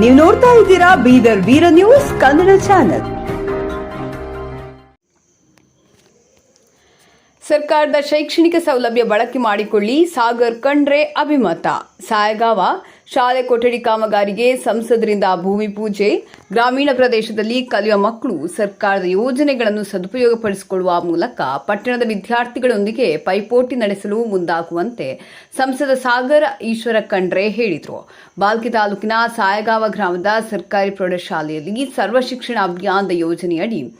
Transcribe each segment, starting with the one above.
ನೀವು ನೋಡ್ತಾ ಇದ್ದೀರಾ ಬೀದರ್ ವೀರ ನ್ಯೂಸ್ ಕನ್ನಡ ಚಾನೆಲ್. ಸರ್ಕಾರದ ಶೈಕ್ಷಣಿಕ ಸೌಲಭ್ಯ ಬಳಕೆ ಮಾಡಿಕೊಳ್ಳಿ ಸಾಗರ್ ಕಂಡ್ರೆ ಅಭಿಮತ. ಸಾಯಗಾವ ಶಾಲೆ ಕೊಠಡಿ ಕಾಮಗಾರಿಗೆ ಸಂಸದರಿಂದ ಭೂಮಿ ಪೂಜೆ. ಗ್ರಾಮೀಣ ಪ್ರದೇಶದಲ್ಲಿ ಕಲಿಯುವ ಮಕ್ಕಳು ಸರ್ಕಾರದ ಯೋಜನೆಗಳನ್ನು ಸದುಪಯೋಗಪಡಿಸಿಕೊಳ್ಳುವ ಮೂಲಕ ಪಟ್ಟಣದ ವಿದ್ಯಾರ್ಥಿಗಳೊಂದಿಗೆ ಪೈಪೋಟಿ ನಡೆಸಲು ಮುಂದಾಗುವಂತೆ ಸಂಸದ ಸಾಗರ ಈಶ್ವರ ಖಂಡ್ರೆ ಹೇಳಿದರು. ಬಾಲ್ಕಿ ತಾಲೂಕಿನ ಸಾಯಗಾವ ಗ್ರಾಮದ ಸರ್ಕಾರಿ ಪ್ರೌಢಶಾಲೆಯಲ್ಲಿ ಸರ್ವ ಶಿಕ್ಷಣ ಅಭಿಯಾನದ ಯೋಜನೆಯಡಿ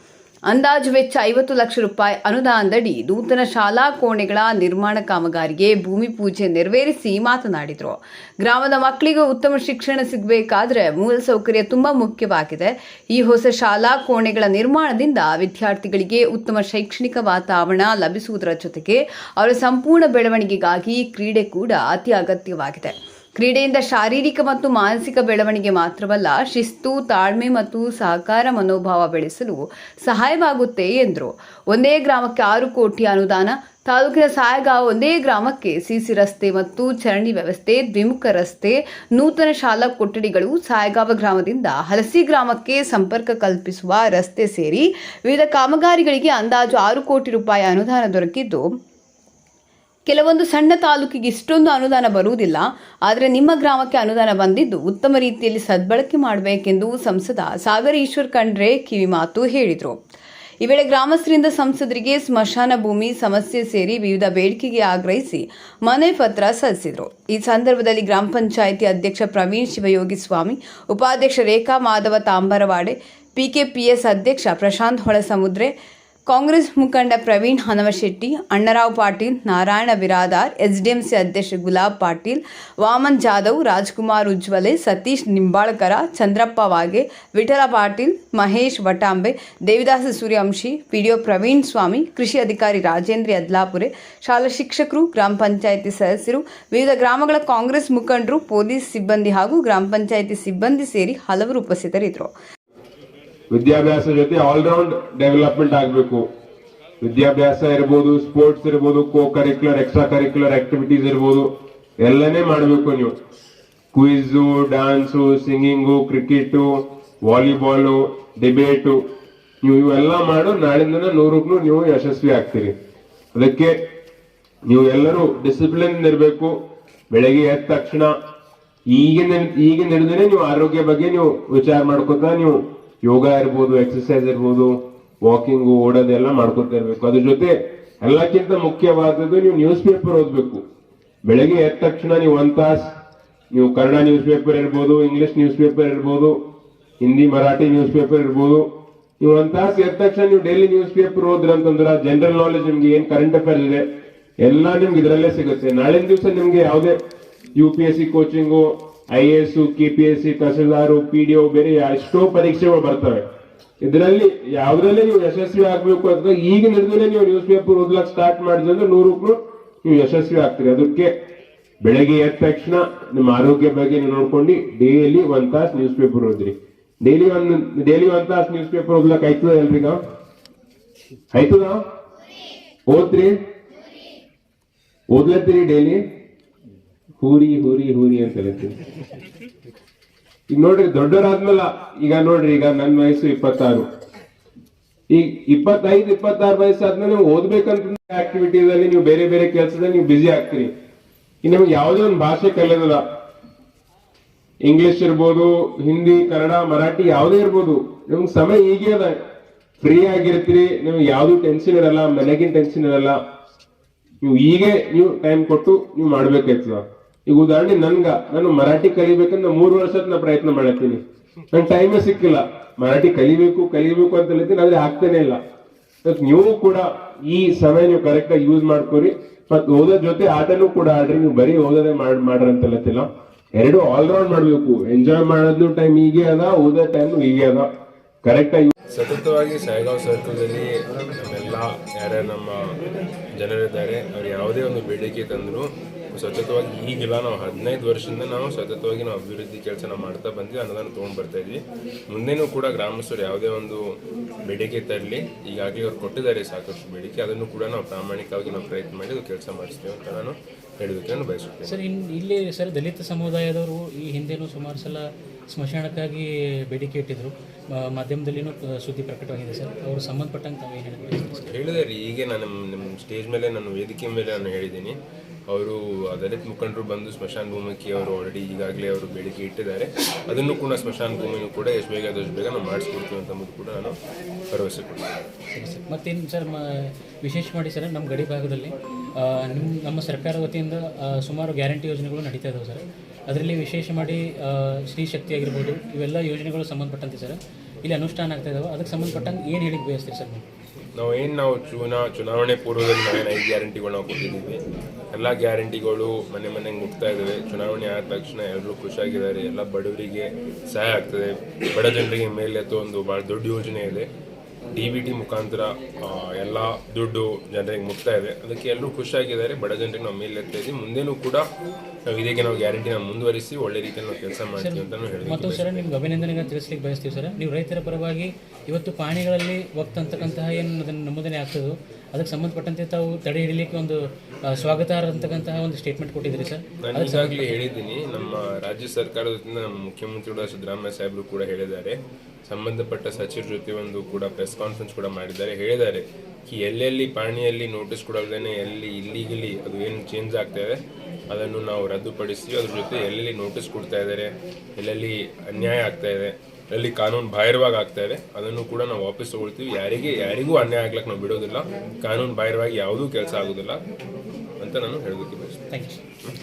ಅಂದಾಜು ವೆಚ್ಚ ಐವತ್ತು ಲಕ್ಷ ರೂಪಾಯಿ ಅನುದಾನದಡಿ ನೂತನ ಶಾಲಾ ಕೋಣೆಗಳ ನಿರ್ಮಾಣ ಕಾಮಗಾರಿಗೆ ಭೂಮಿ ಪೂಜೆ ನೆರವೇರಿಸಿ ಮಾತನಾಡಿದರು. ಗ್ರಾಮದ ಮಕ್ಕಳಿಗೆ ಉತ್ತಮ ಶಿಕ್ಷಣ ಸಿಗಬೇಕಾದ್ರೆ ಮೂಲಸೌಕರ್ಯ ತುಂಬಾ ಮುಖ್ಯವಾಗಿದೆ. ಈ ಹೊಸ ಶಾಲಾ ಕೋಣೆಗಳ ನಿರ್ಮಾಣದಿಂದ ವಿದ್ಯಾರ್ಥಿಗಳಿಗೆ ಉತ್ತಮ ಶೈಕ್ಷಣಿಕ ವಾತಾವರಣ ಲಭಿಸುವುದರ ಜೊತೆಗೆ ಅವರ ಸಂಪೂರ್ಣ ಬೆಳವಣಿಗೆಗಾಗಿ ಕ್ರೀಡೆ ಕೂಡ ಅತಿ ಅಗತ್ಯವಾಗಿದೆ. ಕ್ರೀಡೆಯಿಂದ ಶಾರೀರಿಕ ಮತ್ತು ಮಾನಸಿಕ ಬೆಳವಣಿಗೆ ಮಾತ್ರವಲ್ಲ, ಶಿಸ್ತು, ತಾಳ್ಮೆ ಮತ್ತು ಸಹಕಾರ ಮನೋಭಾವ ಬೆಳೆಸಲು ಸಹಾಯವಾಗುತ್ತೆ ಎಂದರು. ಒಂದೇ ಗ್ರಾಮಕ್ಕೆ ಆರು ಕೋಟಿ ಅನುದಾನ, ತಾಲೂಕಿನ ಸಾಯಗಾಂವ್ ಒಂದೇ ಗ್ರಾಮಕ್ಕೆ ಸಿಸಿ ರಸ್ತೆ ಮತ್ತು ಚರಂಡಿ ವ್ಯವಸ್ಥೆ, ದ್ವಿಮುಖ ರಸ್ತೆ, ನೂತನ ಶಾಲಾ ಕೊಠಡಿಗಳು, ಸಾಯಗಾವ ಗ್ರಾಮದಿಂದ ಹಲಸಿ ಗ್ರಾಮಕ್ಕೆ ಸಂಪರ್ಕ ಕಲ್ಪಿಸುವ ರಸ್ತೆ ಸೇರಿ ವಿವಿಧ ಕಾಮಗಾರಿಗಳಿಗೆ ಅಂದಾಜು ಆರು ಕೋಟಿ ರೂಪಾಯಿ ಅನುದಾನ ದೊರಕಿದ್ದು ಕೆಲವೊಂದು ಸಣ್ಣ ತಾಲೂಕಿಗೆ ಇಷ್ಟೊಂದು ಅನುದಾನ ಬರುವುದಿಲ್ಲ, ಆದರೆ ನಿಮ್ಮ ಗ್ರಾಮಕ್ಕೆ ಅನುದಾನ ಬಂದಿದ್ದು ಉತ್ತಮ ರೀತಿಯಲ್ಲಿ ಸದ್ಬಳಕೆ ಮಾಡಬೇಕೆಂದು ಸಂಸದ ಸಾಗರ ಈಶ್ವರ್ ಖಂಡ್ರೆ ಕಿವಿಮಾತು ಹೇಳಿದರು. ಈ ವೇಳೆ ಗ್ರಾಮಸ್ಥರಿಂದ ಸಂಸದರಿಗೆ ಸ್ಮಶಾನ ಭೂಮಿ ಸಮಸ್ಯೆ ಸೇರಿ ವಿವಿಧ ಬೇಡಿಕೆಗೆ ಆಗ್ರಹಿಸಿ ಮನೆ ಪತ್ರ ಸಲ್ಲಿಸಿದರು. ಈ ಸಂದರ್ಭದಲ್ಲಿ ಗ್ರಾಮ ಪಂಚಾಯಿತಿ ಅಧ್ಯಕ್ಷ ಪ್ರವೀಣ್ ಶಿವಯೋಗಿ ಸ್ವಾಮಿ, ಉಪಾಧ್ಯಕ್ಷ ರೇಖಾ ಮಾಧವ ತಾಂಬರವಾಡೆ, ಪಿಕೆಪಿಎಸ್ ಅಧ್ಯಕ್ಷ ಪ್ರಶಾಂತ್ ಹೊಳಸಮುದ್ರೆ ಕಾಂಗ್ರೆಸ್ ಮುಖಂಡ ಪ್ರವೀಣ್ ಹನವಶೆಟ್ಟಿ, ಅಣ್ಣರಾವ್ ಪಾಟೀಲ್, ನಾರಾಯಣ ಬಿರಾದಾರ್, ಎಸ್ಡಿಎಂಸಿ ಅಧ್ಯಕ್ಷ ಗುಲಾಬ್ ಪಾಟೀಲ್, ವಾಮನ್ ಜಾಧವ್, ರಾಜ್ಕುಮಾರ್ ಉಜ್ವಲೆ, ಸತೀಶ್ ನಿಂಬಾಳ್ಕರ, ಚಂದ್ರಪ್ಪ ವಾಗೆ, ವಿಠಲ ಪಾಟೀಲ್, ಮಹೇಶ್ ವಟಾಂಬೆ, ದೇವಿದಾಸ ಸೂರ್ಯವಂಶಿ, ಪಿಡಿಒ ಪ್ರವೀಣ್ ಸ್ವಾಮಿ, ಕೃಷಿ ಅಧಿಕಾರಿ ರಾಜೇಂದ್ರ ಯದ್ಲಾಪುರೆ ಶಾಲಾ ಶಿಕ್ಷಕರು, ಗ್ರಾಮ ಪಂಚಾಯಿತಿ ಸದಸ್ಯರು, ವಿವಿಧ ಗ್ರಾಮಗಳ ಕಾಂಗ್ರೆಸ್ ಮುಖಂಡರು, ಪೊಲೀಸ್ ಸಿಬ್ಬಂದಿ ಹಾಗೂ ಗ್ರಾಮ ಪಂಚಾಯಿತಿ ಸಿಬ್ಬಂದಿ ಸೇರಿ ಹಲವರು ಉಪಸ್ಥಿತರಿದ್ದರು. ವಿದ್ಯಾಭ್ಯಾಸ ಜೊತೆ ಆಲ್ರೌಂಡ್ ಡೆವಲಪ್ಮೆಂಟ್ ಆಗಬೇಕು. ವಿದ್ಯಾಭ್ಯಾಸ ಇರ್ಬೋದು ಸ್ಪೋರ್ಟ್ಸ್ ಇರ್ಬೋದು co curricular extra curricular activities ಇರ್ಬೋದು, ಎಲ್ಲನೇ ಮಾಡಬೇಕು ನೀವು. Quiz dance singing cricket volleyball debate ನೀವು ಇವೆಲ್ಲ ಮಾಡು ನಾಳಿಂದ ನೂರಕ್ಕೂ ನೀವು ಯಶಸ್ವಿ ಆಗ್ತೀರಿ. ಅದಕ್ಕೆ ನೀವು ಎಲ್ಲರೂ ಡಿಸಿಪ್ಲಿನ್ ಇರಬೇಕು. ಬೆಳಗ್ಗೆ ಎದ್ದ ತಕ್ಷಣ ಈಗಿನ ಈಗಿನ ಹಿಡಿದ್ರೆ ನೀವು ಆರೋಗ್ಯ ಬಗ್ಗೆ ನೀವು ವಿಚಾರ ಮಾಡ್ಕೋತಾ ನೀವು ಯೋಗ ಇರ್ಬೋದು ಎಕ್ಸಸೈಸ್ ಇರ್ಬೋದು ವಾಕಿಂಗು ಓಡೋದೆಲ್ಲ ಮಾಡ್ಕೊತಾ ಇರಬೇಕು. ಅದ್ರ ಜೊತೆ ಎಲ್ಲಕ್ಕಿಂತ ಮುಖ್ಯವಾದದ್ದು ನೀವು ನ್ಯೂಸ್ ಪೇಪರ್ ಓದಬೇಕು. ಬೆಳಗ್ಗೆ ಎದ್ದ ತಕ್ಷಣ ನೀವು ಒಂದ್ ತಾಸ್, ನೀವು ಕನ್ನಡ ನ್ಯೂಸ್ ಪೇಪರ್ ಇರ್ಬೋದು ಇಂಗ್ಲಿಷ್ ನ್ಯೂಸ್ ಪೇಪರ್ ಇರ್ಬೋದು ಹಿಂದಿ ಮರಾಠಿ ನ್ಯೂಸ್ ಪೇಪರ್ ಇರ್ಬೋದು. ನೀವು ಒಂದ್ ತಾಸು ಎದ್ದ ತಕ್ಷಣ ನೀವು ಡೈಲಿ ನ್ಯೂಸ್ ಪೇಪರ್ ಓದ್ರಂತಂದ್ರ ಜನರಲ್ ನಾಲೆಜ್ ನಿಮ್ಗೆ ಏನ್ ಕರೆಂಟ್ ಅಫೇರ್ ಇದೆ, ಎಲ್ಲ ನಿಮ್ಗೆ ಇದರಲ್ಲೇ ಸಿಗುತ್ತೆ. ನಾಳಿನ ದಿವಸ ನಿಮ್ಗೆ ಯಾವುದೇ U P S C coaching I A S K P S C tahsildar P D O ಬೇರೆ ಎಷ್ಟೋ ಪರೀಕ್ಷೆಗಳು ಬರ್ತವೆ. ಇದರಲ್ಲಿ ಯಾವುದರಲ್ಲಿ ನೀವು ಯಶಸ್ವಿ ಆಗ್ಬೇಕು ಅಂತ ಈಗ ನಿರ್ಧನೆ ನೀವು ನ್ಯೂಸ್ ಪೇಪರ್ ಓದ್ಲಕ್ ಸ್ಟಾರ್ಟ್ ಮಾಡಿದ್ರೆ ನೂರಕ್ಕೂ ನೀವು ಯಶಸ್ವಿ ಆಗ್ತೀರಿ. ಅದಕ್ಕೆ ಬೆಳಗ್ಗೆ ಎದ್ದ ತಕ್ಷಣ ನಿಮ್ಮ ಆರೋಗ್ಯ ಬಗ್ಗೆ ನೋಡ್ಕೊಂಡು ಡೈಲಿ ಒಂದ್ ತಾಸ್ ನ್ಯೂಸ್ ಪೇಪರ್ ಓದ್ರಿ. ಡೈಲಿ ಒಂದ್ ಡೈಲಿ ಒಂದ್ ತಾಸ್ ನ್ಯೂಸ್ ಪೇಪರ್ ಓದ್ಲಕ್ ಆಯ್ತದ ಎಲ್ರಿಗ? ಆಯ್ತದ? ಓದ್ರಿ? ಓದ್ಲತ್ತೀರಿ ಡೈಲಿ ಹೂರಿ ಹೂರಿ ಹೂರಿ ಅಂತ ಹೇಳ್ತೀವಿ ಈಗ ನೋಡ್ರಿ, ದೊಡ್ಡವರಾದ್ಮೇಲ, ಈಗ ನೋಡ್ರಿ, ಈಗ ನನ್ನ ವಯಸ್ಸು ಇಪ್ಪತ್ತಾರು. ಈಗ ಇಪ್ಪತ್ತೈದು, ಇಪ್ಪತ್ತಾರು ವಯಸ್ಸಾದ್ಮೇಲೆ ನೀವು ಓದ್ಬೇಕಂತ ಆಕ್ಟಿವಿಟೀಸ್ ಅಲ್ಲಿ ನೀವು ಬೇರೆ ಬೇರೆ ಕೆಲಸದಲ್ಲಿ ನೀವು ಬಿಸಿ ಆಗ್ತೀರಿ. ಈಗ ನಿಮ್ಗೆ ಯಾವುದೇ ಒಂದು ಭಾಷೆ ಕಲಿಯೋದಿಲ್ಲ. ಇಂಗ್ಲಿಷ್ ಇರ್ಬೋದು, ಹಿಂದಿ, ಕನ್ನಡ, ಮರಾಠಿ ಯಾವುದೇ ಇರ್ಬೋದು, ನಿಮ್ಗೆ ಸಮಯ ಹೀಗೆ ಅದ. ಫ್ರೀ ಆಗಿರ್ತೀರಿ, ನಿಮ್ಗೆ ಯಾವ್ದು ಟೆನ್ಷನ್ ಇರಲ್ಲ, ಮನೆಗಿನ ಟೆನ್ಷನ್ ಇರಲ್ಲ. ನೀವು ಹೀಗೆ ನೀವು ಟೈಮ್ ಕೊಟ್ಟು ನೀವು ಮಾಡ್ಬೇಕಾಯ್ತದ ಈಗ ಉದಾಹರಣೆ, ನನ್ಗ, ನಾನು ಮರಾಠಿ ಕಲಿಬೇಕಂದ್ರೆ ಮೂರು ವರ್ಷದ ನಾ ಪ್ರಯತ್ನ ಮಾಡತ್ತೀನಿ. ನನ್ ಟೈಮೇ ಸಿಕ್ಕಿಲ್ಲ. ಮರಾಠಿ ಕಲಿಬೇಕು ಕಲಿಬೇಕು ಅಂತ ಹೇಳ್ತೀನಿ ಆದ್ರೆ ಆಗ್ತಾನೆ ಇಲ್ಲ. ನೀವು ಕೂಡ ಈ ಸಮಯ ನೀವು ಕರೆಕ್ಟ್ ಆಗಿ ಯೂಸ್ ಮಾಡ್ಕೊರಿ. ಮತ್ ಓದೋ ಜೊತೆ ಆಟನು ಕೂಡ ಆಡ್ರಿ. ನೀವು ಬರೀ ಓದೋದೇ ಮಾಡ್, ಮಾಡ್ರಿ ಅಂತ ಹೇಳ್ತಿಲ್ಲ. ಎರಡು ಆಲ್ರೌಂಡ್ ಮಾಡ್ಬೇಕು. ಎಂಜಾಯ್ ಮಾಡೋದು ಟೈಮ್ ಹೀಗೆ ಅದ, ಓದೋ ಟೈಮ್ ಹೀಗೆ ಅದ. ಕರೆಕ್ಟ್ ಆಗಿ ಸತತವಾಗಿ ಸಹಗಾವ್ ಸರ್ಕಲ್ ಅಲ್ಲಿ ಎಲ್ಲ ಯಾರ್ಯಾರು ನಮ್ಮ ಜನರಿದ್ದಾರೆ, ಅವ್ರು ಯಾವುದೇ ಒಂದು ಬೇಡಿಕೆ ತಂದರೂ ಸತತವಾಗಿ ಈಗಿಲ್ಲ ನಾವು ಹದಿನೈದು ವರ್ಷದಿಂದ ನಾವು ಸತತವಾಗಿ ನಾವು ಅಭಿವೃದ್ಧಿ ಕೆಲಸನ ಮಾಡ್ತಾ ಬಂದ್ವಿ ಅನ್ನೋದನ್ನು ತೊಗೊಂಡು ಬರ್ತಾ ಇದ್ವಿ. ಮುಂದೆನೂ ಕೂಡ ಗ್ರಾಮಸ್ಥರು ಯಾವುದೇ ಒಂದು ಬೇಡಿಕೆ ತರಲಿ ಈಗಾಗಲೇ ಅವ್ರು ಕೊಟ್ಟಿದ್ದಾರೆ ಸಾಕಷ್ಟು ಬೇಡಿಕೆ. ಅದನ್ನು ಕೂಡ ನಾವು ಪ್ರಾಮಾಣಿಕವಾಗಿ ನಾವು ಪ್ರಯತ್ನ ಮಾಡಿ ಅದು ಕೆಲಸ ಮಾಡಿಸ್ತೀವಿ ಅಂತ ನಾನು ಹೇಳೋದಕ್ಕೆ ನಾನು ಬಯಸುತ್ತೇನೆ. ಸರ್ ಇಲ್ಲಿ ಸರ್ ದಲಿತ ಸಮುದಾಯದವರು ಈ ಹಿಂದೆನೂ ಸುಮಾರು ಸಲ ಸ್ಮಶಾನಕ್ಕಾಗಿ ಬೇಡಿಕೆ ಇಟ್ಟಿದ್ರು. ಮಾಧ್ಯಮದಲ್ಲಿನೂ ಸುದ್ದಿ ಪ್ರಕಟವಾಗಿದೆ ಸರ್. ಅವರು ಸಂಬಂಧಪಟ್ಟಂಗೆ ತಾವು ಏನು ಹೇಳಬೇಕು ಹೇಳಿದೆ ರೀ ಈಗ ನಾನು ನಿಮ್ಮ ನಮ್ಮ ಸ್ಟೇಜ್ ಮೇಲೆ ನಾನು ವೇದಿಕೆ ಮೇಲೆ ನಾನು ಹೇಳಿದ್ದೀನಿ. ಅವರು ದಲಿತ ಮುಖಂಡರು ಬಂದು ಸ್ಮಶಾನ ಭೂಮಿಗೆ ಅವರು ಆಲ್ರೆಡಿ ಈಗಾಗಲೇ ಅವರು ಬೇಡಿಕೆ ಇಟ್ಟಿದ್ದಾರೆ. ಅದನ್ನು ಕೂಡ ಸ್ಮಶಾನ ಭೂಮಿನೂ ಕೂಡ ಎಷ್ಟು ಬೇಗ ಆದಷ್ಟು ಬೇಗ ನಾವು ಮಾಡಿಸ್ಕೊಡ್ತೀವಿ ಅಂತ ಅಂಬುದು ಕೂಡ ನಾನು ಭರವಸೆ ಕೊಡ್ತೀನಿ. ಮತ್ತೇನು ಸರ್ ವಿಶೇಷ ಮಾಡಿ ಸರ್, ನಮ್ಮ ಗಡಿ ಭಾಗದಲ್ಲಿ ನಿಮ್ಮ ನಮ್ಮ ಸರ್ಕಾರ ವತಿಯಿಂದ ಸುಮಾರು ಗ್ಯಾರಂಟಿ ಯೋಜನೆಗಳು ನಡೀತಾ ಇದಾವೆ ಸರ್. ಅದರಲ್ಲಿ ವಿಶೇಷ ಮಾಡಿ ಸ್ತ್ರೀ ಶಕ್ತಿ ಆಗಿರ್ಬೋದು, ಇವೆಲ್ಲ ಯೋಜನೆಗಳು ಸಂಬಂಧಪಟ್ಟಂತೆ ಸರ್. ಇಲ್ಲಿ ಅನುಷ್ಠಾನ ಆಗ್ತಾ ಇದಾವೆ. ಅದಕ್ಕೆ ಸಂಬಂಧಪಟ್ಟಂಗೆ ಏನು ಹೇಳಿಕ್ಕೆ ಬಯಸ್ತೀರಿ ಸರ್ ನೀವು? ನಾವು ಏನು ನಾವು ಚುನಾ, ಚುನಾವಣೆ ಪೂರ್ವದಲ್ಲಿ ನಾವೇನು ಐದು ಗ್ಯಾರಂಟಿಗಳು ನಾವು ಕೊಟ್ಟಿದ್ದೀವಿ. ಎಲ್ಲ ಗ್ಯಾರಂಟಿಗಳು ಮನೆ ಮನೆಗೆ ಮುಟ್ತಾ ಇದ್ದಾವೆ ಚುನಾವಣೆ ಆದ ತಕ್ಷಣ ಎಲ್ಲರೂ ಖುಷಿಯಾಗಿದ್ದಾರೆ ಎಲ್ಲ ಬಡವರಿಗೆ ಸಹಾಯ ಆಗ್ತದೆ. ಬಡ ಜನರಿಗೆ ಮೇಲೆ ಒಂದು ಭಾಳ ದೊಡ್ಡ ಯೋಜನೆ ಇದೆ. ಡಿ ಬಿ ಟಿ ಮುಖಾಂತರ ಎಲ್ಲ ದುಡ್ಡು ಜನರಿಗೆ ಮುಟ್ತಾ ಇದೆ. ಅದಕ್ಕೆ ಎಲ್ಲರೂ ಖುಷಿಯಾಗಿದ್ದಾರೆ ಬಡ ಜನರಿಗೆ ನಾವು ಮೇಲೆ ಇದ್ದೀವಿ ಮುಂದೆನೂ ಕೂಡ ನಾವು ಇದಕ್ಕೆ ನಾವು ಗ್ಯಾರಂಟಿನ ಮುಂದುವರಿಸಿ ಒಳ್ಳೆ ರೀತಿಯಲ್ಲಿ ನಾವು ಕೆಲಸ ಮಾಡ್ತೀವಿ ಹೇಳಿ ಮತ್ತು ಸರ್ ನಿಮ್ಗೆ ಅಭಿನಂದನೆಗಳನ್ನು ತಿಳಿಸ್ಲಿಕ್ಕೆ ಬಯಸ್ತೀವಿ ಸರ್. ನೀವು ರೈತರ ಪರವಾಗಿ ಇವತ್ತು ಪಾಣಿಗಳಲ್ಲಿ ಒಪ್ತಂತಕ್ಕಂತಹ ಏನು ಅದನ್ನು ನಮೂದನೆ ಆಗ್ತದೋ ಅದಕ್ಕೆ ಸಂಬಂಧಪಟ್ಟಂತೆ ತಾವು ತಡೆ ಹಿಡಿಲಿಕ್ಕೆ ಒಂದು ಸ್ವಾಗತಾರ್ಹ ಅಂತಕ್ಕಂತಹ ಒಂದು ಸ್ಟೇಟ್ಮೆಂಟ್ ಕೊಟ್ಟಿದ್ದೀರಿ ಸರ್. ನಾನು ಈಗಾಗಲೇ ಹೇಳಿದ್ದೀನಿ ನಮ್ಮ ರಾಜ್ಯ ಸರ್ಕಾರದಿಂದ ಮುಖ್ಯಮಂತ್ರಿ ನಮ್ಮ ಮುಖ್ಯಮಂತ್ರಿಗಳು ಸಿದ್ದರಾಮಯ್ಯ ಸಾಹೇಬರು ಕೂಡ ಹೇಳಿದ್ದಾರೆ. ಸಂಬಂಧಪಟ್ಟ ಸಚಿವರ ಜೊತೆ ಒಂದು ಕೂಡ ಪ್ರೆಸ್ ಕಾನ್ಫರೆನ್ಸ್ ಕೂಡ ಮಾಡಿದ್ದಾರೆ ಹೇಳಿದ್ದಾರೆ. ಎಲ್ಲೆಲ್ಲಿ ಪಾಣಿಯಲ್ಲಿ ನೋಟಿಸ್ ಕೊಡಲ್ದೇನೆ ಎಲ್ಲಿ ಇಲ್ಲಿಗಲಿ ಅದು ಏನು ಚೇಂಜ್ ಆಗ್ತಾ ಇದೆ ಅದನ್ನು ನಾವು ರದ್ದುಪಡಿಸಿ, ಅದ್ರ ಜೊತೆ ಎಲ್ಲೆಲ್ಲಿ ನೋಟಿಸ್ ಕೊಡ್ತಾ ಇದ್ದಾರೆ, ಎಲ್ಲೆಲ್ಲಿ ಅನ್ಯಾಯ ಆಗ್ತಾ ಇದೆ, ಎಲ್ಲಿ ಕಾನೂನು ಬಾಹಿರವಾಗಿ ಆಗ್ತಾ ಇದೆ, ಅದನ್ನು ಕೂಡ ನಾವು ವಾಪಸ್ ತಗೊಳ್ತೀವಿ. ಯಾರಿಗೆ, ಯಾರಿಗೂ ಅನ್ಯಾಯ ಆಗ್ಲಕ್ಕೆ ನಾವು ಬಿಡೋದಿಲ್ಲ. ಕಾನೂನು ಬಾಹಿರವಾಗಿ ಯಾವುದೂ ಕೆಲಸ ಆಗೋದಿಲ್ಲ ಅಂತ ನಾನು ಹೇಳೋದಕ್ಕೆ ಬಯಸ್ತೀನಿ.